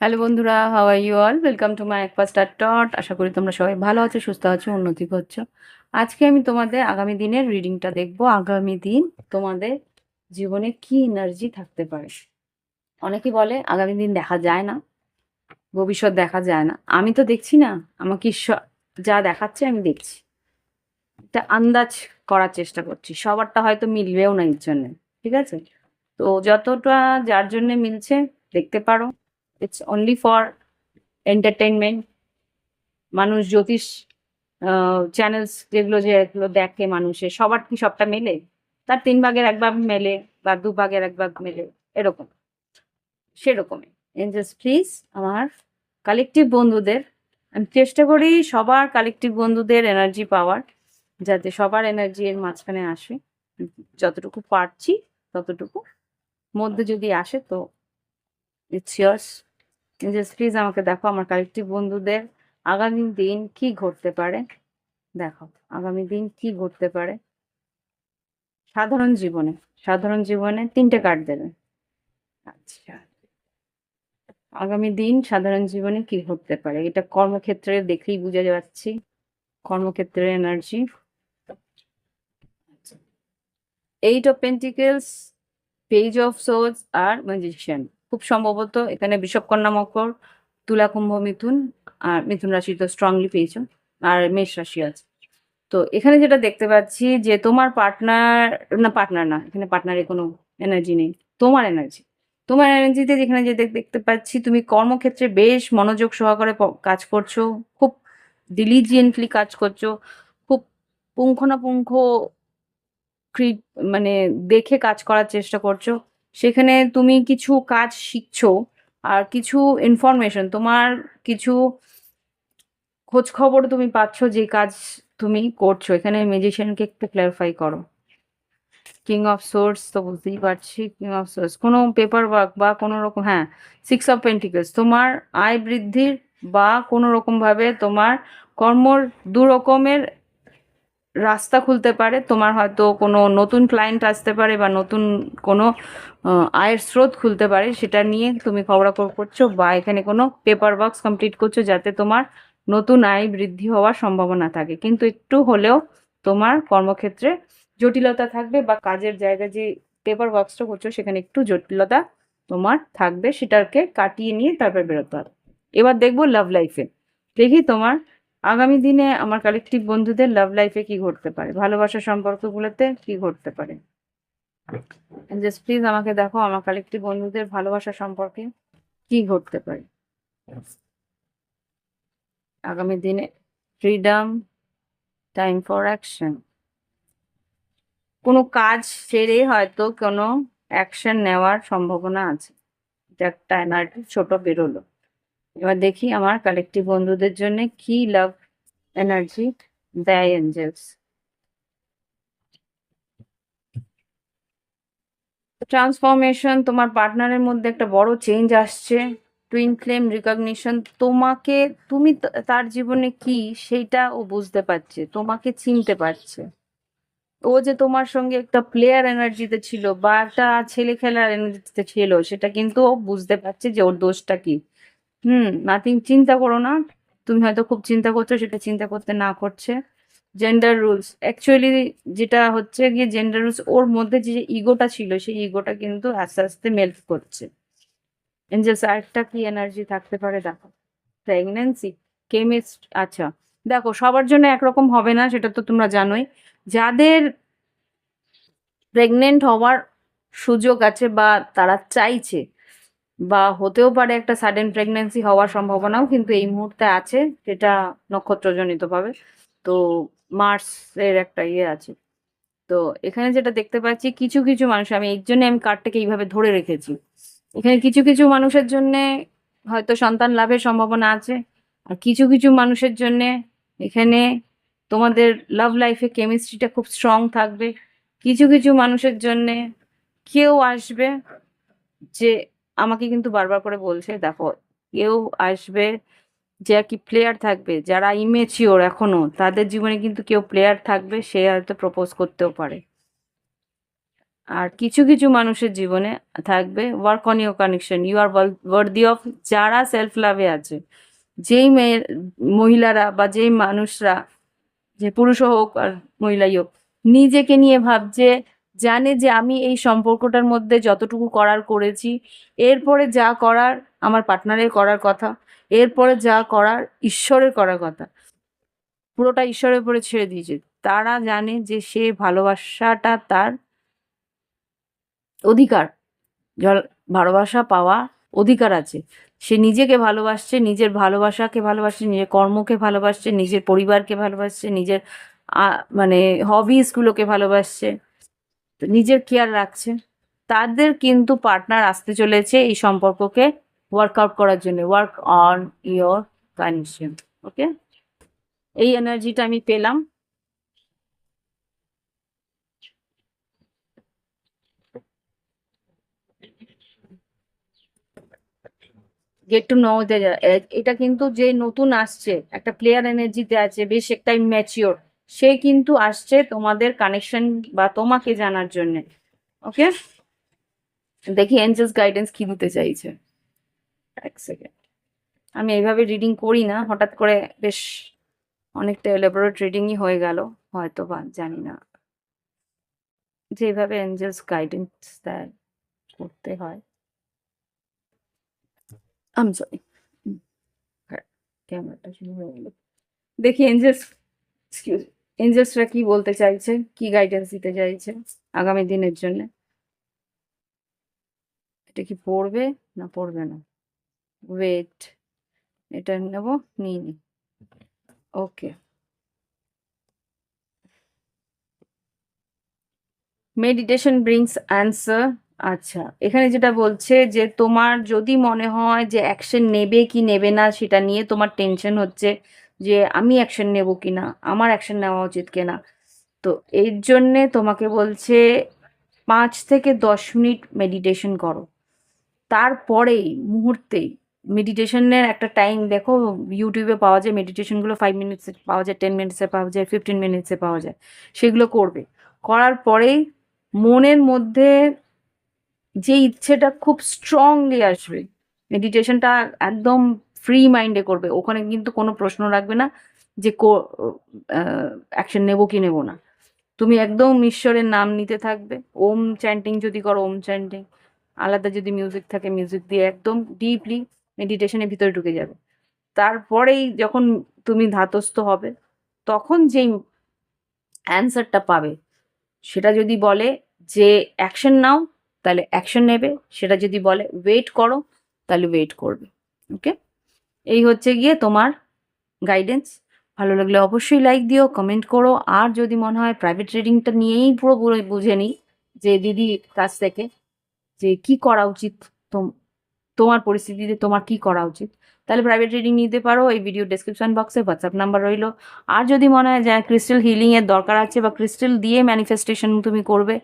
Hello বন্ধুরা how are you all welcome to my একপাস্টার টট আশা করি তোমরা সবাই ভালো আছো, সুস্থ আছো, উন্নতি করছ আজকে আমি তোমাদের আগামী দিনের রিডিংটা দেখব। আগামী দিন তোমাদের জীবনে কি এনার্জি থাকতে পারে? অনেকে বলে, আগামী দিন দেখা যায় না, ভবিষ্যৎ দেখা যায় না। আমি তো দেখছি না, আমাকে যা দেখাচ্ছে আমি দেখছি। এটা আন্দাজ করার চেষ্টা করছি। সবারটা হয়তো মিলবেও না এর জন্য, ঠিক আছে? তো যতটা যার জন্য মিলছে, দেখতে পারো। ইটস অনলি ফর এন্টারটেনমেন্ট মানুষ জ্যোতিষ চ্যানেলস যেগুলো যেগুলো দেখে মানুষের সবার কি সবটা মেলে? তার তিন ভাগের এক ভাগ মেলে বা দু ভাগের এক ভাগ মেলে, এরকম। সেরকমই। জাস্ট প্লিজ আমার কালেকটিভ বন্ধুদের, আমি চেষ্টা করি সবার কালেকটিভ বন্ধুদের এনার্জি পাওয়ার, যাতে সবার এনার্জি এর মাঝখানে আসে। যতটুকু পারছি, ততটুকু। মধ্যে যদি আসে তো ইটস ইয়ার্স জাস্ট প্লিজ আমাকে দেখো আমার কালেকটিভ বন্ধুদের আগামী দিন কি ঘটতে পারে। দেখো, আগামী দিন কি ঘটতে পারে। সাধারণ জীবনে সাধারণ জীবনে তিনটে কার্ড দেবে। আচ্ছা। আগামী দিন সাধারণ জীবনে কি ঘটতে পারে? এটা কর্মক্ষেত্রে দেখেই বুঝে যাচ্ছি। কর্মক্ষেত্রে energy eight of pentacles page of swords R magician খুব সম্ভবত এখানে বিষবকন্যা মকর, তুলা কুম্ভ মিথুন আর মিথুন রাশি তো স্ট্রংলি পেয়েছ, আর মেষ রাশি আছে। তো এখানে যেটা দেখতে পাচ্ছি যে তোমার পার্টনার না পার্টনার না, এখানে পার্টনারের কোনো এনার্জি নেই, তোমার এনার্জি তোমার এনার্জিতে যেখানে যে দেখতে পাচ্ছি তুমি কর্মক্ষেত্রে বেশ মনোযোগ সহকারে কাজ করছ, খুব ডিলিজিয়েন্টলি কাজ করছ, খুব পুঙ্খানুপুঙ্খ মানে দেখে কাজ করার চেষ্টা করছ সেখানে তুমি কিছু কাজ শিখছো আর কিছু ইনফরমেশন তোমার কিছু খোঁজ খবর তুমি পাচ্ছ যে কাজ তুমি করছ। এখানে ম্যাজিশিয়ানকে একটু ক্ল্যারিফাই করো। কিং অফ সোর্স তো বুঝতেই পারছি কিং অফ সোর্স কোনো পেপার ওয়ার্ক বা কোনো রকম হ্যাঁ সিক্স অফ পেন্টিকলস তোমার আয় বৃদ্ধির বা কোনো রকমভাবে তোমার কর্মর দু রকমের রাস্তা খুলতে পারে, তোমার হয়তো কোনো নতুন ক্লায়েন্ট আসতে পারে বা নতুন কোনো আয়ের স্রোত খুলতে পারে, সেটা নিয়ে তুমি খবরাখবর করছ বা এখানে কোনো পেপার বক্স কমপ্লিট করছ যাতে তোমার নতুন আয় বৃদ্ধি হওয়ার সম্ভাবনা থাকে। কিন্তু একটু হলেও তোমার কর্মক্ষেত্রে জটিলতা থাকবে বা কাজের জায়গায় যে পেপার বক্সটা করছ, সেখানে একটু জটিলতা তোমার থাকবে, সেটাকে কাটিয়ে নিয়ে তারপর বেরোতে হবে। এবার দেখব লাভ লাইফে দেখি তোমার আগামী দিনে আমার কালেকটিভ বন্ধুদের লাভ লাইফে কি ঘটতে পারে? ভালোবাসার সম্পর্কগুলোতে কি ঘটতে পারে? জাস্ট প্লিজ আমাকে দেখো, আমার কালেকটিভ বন্ধুদের ভালোবাসা সম্পর্কে কি ঘটতে পারে? আগামী দিনে ফ্রিডম টাইম ফর অ্যাকশন কোনো কাজ সেরে হয়তো কোনো অ্যাকশন নেওয়ার সম্ভাবনা আছে। এটা একটা এনার্জি ছোট বেরোলো। এবার দেখি আমার কালেকটিভ বন্ধুদের জন্য কি লাভ এনার্জি দেয় এঞ্জেলস ট্রান্সফরমেশন তোমার পার্টনারের মধ্যে একটা বড় চেঞ্জ আসছে। টুইন ফ্লেম রিকগনিশন তোমাকে, তুমি তার জীবনে কি সেইটা ও বুঝতে পারছে, তোমাকে চিনতে পারছে। ও যে তোমার সঙ্গে একটা প্লেয়ার এনার্জিতে ছিল বা একটা ছেলে খেলার এনার্জিতে ছিল, সেটা কিন্তু ও বুঝতে পারছে যে ওর দোষটা কি। হুম নাথিং চিন্তা করো না। তুমি হয়তো খুব চিন্তা করছ, সেটা চিন্তা করতে না করছে। জেন্ডার রুলস অ্যাকচুয়ালি যেটা হচ্ছে গিয়ে জেন্ডার রুলস ওর মধ্যে যে ইগোটা ছিল, সেই ইগোটা কিন্তু আস্তে আস্তে মেল্ট করছে। এঞ্জেলস আরেকটা কি এনার্জি থাকতে পারে? দেখো। প্রেগনেন্সি কেমিস্ট আচ্ছা। দেখো, সবার জন্য একরকম হবে না, সেটা তো তোমরা জানোই। যাদের প্রেগনেন্ট হওয়ার সুযোগ আছে বা তারা চাইছে বা হতেও পারে একটা সাডেন প্রেগন্যান্সি হওয়ার সম্ভাবনাও কিন্তু এই মুহূর্তে আছে যেটা নক্ষত্রজনিতভাবে। তো মার্সের একটা ইয়ে আছে। তো এখানে যেটা দেখতে পাচ্ছি, কিছু কিছু মানুষ, আমি এই জন্য আমি কার্ডটাকে এইভাবে ধরে রেখেছি। এখানে কিছু কিছু মানুষের জন্য হয়তো সন্তান লাভের সম্ভাবনা আছে, আর কিছু কিছু মানুষের জন্য এখানে তোমাদের লাভ লাইফে কেমিস্ট্রিটা খুব স্ট্রং থাকবে। কিছু কিছু মানুষের জন্যে কেউ আসবে যে আমাকে কিন্তু বারবার করে বলছে, দেখো, কেউ আসবে যে আর কি প্লেয়ার থাকবে, যারা ইমেচিওর এখনও, তাদের জীবনে কিন্তু কেউ প্লেয়ার থাকবে, সে হয়তো প্রপোজ করতেও পারে। আর কিছু কিছু মানুষের জীবনে থাকবে work on your connection you are worthy of যারা সেলফ লাভে আছে। যেই মেয়ের মহিলারা বা যেই মানুষরা, যে পুরুষ হোক আর মহিলাই হোক, নিজেকে নিয়ে ভাবছে জানে যে আমি এই সম্পর্কটার মধ্যে যতটুকু করার করেছি। এরপরে যা করার আমার পার্টনারের করার কথা, এরপরে যা করার ঈশ্বরের করার কথা, পুরোটা ঈশ্বরের উপরে ছেড়ে দিয়েছে। তারা জানে যে সে ভালোবাসাটা তার অধিকার। জল- ভালোবাসা পাওয়া অধিকার আছে। সে নিজেকে ভালোবাসছে, নিজের ভালোবাসাকে ভালোবাসছে, নিজের কর্মকে ভালোবাসছে, নিজের পরিবারকে ভালোবাসছে, নিজের মানে হবিসগুলোকে ভালোবাসছে। নিজের কেয়ার রাখছে তাদের কিন্তু পার্টনার আসতে চলেছে এই সম্পর্ককে ওয়ার্কআউট করার জন্য। Work on your connection okay এই এনার্জিটা আমি পেলাম। গেট টু নো এটা কিন্তু যে নতুন আসছে, একটা প্লেয়ার এনার্জিতে আছে, বেশ একটা ম্যাচিওর সে কিন্তু আসছে তোমাদের কানেকশন বা তোমাকে জানার জন্য ওকে দেখি এঞ্জেলস গাইডেন্স কি দিতে চাইছে। এক সেকেন্ড আমি এইভাবে রিডিং করি না, হঠাৎ করে বেশ অনেকটা এলাবোরেট রিডিংই হয়ে গেল, হয়তো বা জানি না। যেভাবে এঞ্জেলস গাইডেন্স দেয়, করতে হয়। আমি সরি ক্যামেরাটা শুরু হয়ে গেল। দেখি এঞ্জেলস এক্সকিউজ এঞ্জেলসরা কি বলতে চাইছে? কি গাইডেন্স দিতে চাইছে আগামী দিনের জন্য? এটা কি পড়বে? না পড়বে না। ওয়েট এটা নেব, নিয়ে নি। ওকে মেডিটেশন ব্রিংস অ্যান্সার আচ্ছা এখানে যেটা বলছে যে তোমার যদি মনে হয় যে অ্যাকশন নেবে কি নেবে না সেটা নিয়ে তোমার টেনশন হচ্ছে যে আমি অ্যাকশন নেব কি না আমার অ্যাকশন নেওয়া উচিত কিনা। তো এর জন্যে তোমাকে বলছে, পাঁচ থেকে দশ মিনিট মেডিটেশন করো। তারপরেই, মুহূর্তেই মেডিটেশনের একটা টাইম দেখো ইউটিউবে পাওয়া যায় মেডিটেশনগুলো ফাইভ মিনিটসে পাওয়া যায় টেন মিনিটসে পাওয়া যায় ফিফটিন মিনিটসে পাওয়া যায়, সেগুলো করবে। করার পরেই মনের মধ্যে যে ইচ্ছেটা খুব স্ট্রংলি আসবে মেডিটেশনটা একদম ফ্রি মাইন্ডে করবে। ওখানে কিন্তু কোনো প্রশ্ন রাখবে না যে কো অ্যাকশন নেব কি নেব না। তুমি একদম ঈশ্বরের নাম নিতে থাকবে। ওম চ্যান্টিং যদি করো, ওম চ্যান্টিং আলাদা যদি মিউজিক থাকে মিউজিক দিয়ে একদম ডিপলি মেডিটেশনের ভিতরে ঢুকে যাবে। তারপরেই যখন তুমি ধাতস্থ হবে, তখন যেই অ্যান্সারটা পাবে, সেটা যদি বলে যে অ্যাকশন নাও, তাহলে অ্যাকশন নেবে। সেটা যদি বলে ওয়েট করো, তাহলে ওয়েট করবে। ওকে এই হচ্ছে গিয়ে তোমার গাইডেন্স ভালো লাগলে অবশ্যই লাইক দিও কমেন্ট করো। আর যদি মনে হয় প্রাইভেট ট্রেডিংটা নিয়েই পুরো পুরো বুঝে নিই যে দিদি কাছ থেকে যে কি করা উচিত তোম- তোমার পরিস্থিতিতে তোমার কি করা উচিত। তাহলে প্রাইভেট রিডিং নিতে পারো, এই ভিডিও ডেসক্রিপশন বক্সে হোয়াটসঅ্যাপ নাম্বার রইল। আর যদি মনে হয় যে ক্রিস্টাল হিলিংয়ের দরকার আছে বা ক্রিস্টাল দিয়ে ম্যানিফেস্টেশন তুমি করবে,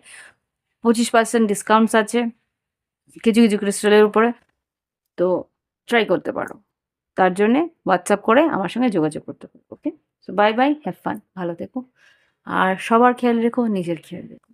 পঁচিশ পার্সেন্ট ডিসকাউন্টস আছে, কিছু কিছু ক্রিস্টালের উপরে। তো ট্রাই করতে পারো। তার জন্যে হোয়াটসঅ্যাপ করে আমার সঙ্গে যোগাযোগ করতে পারো okay so bye bye have fun ভালো থেকো। আর সবার খেয়াল রেখো, নিজের খেয়াল রেখো।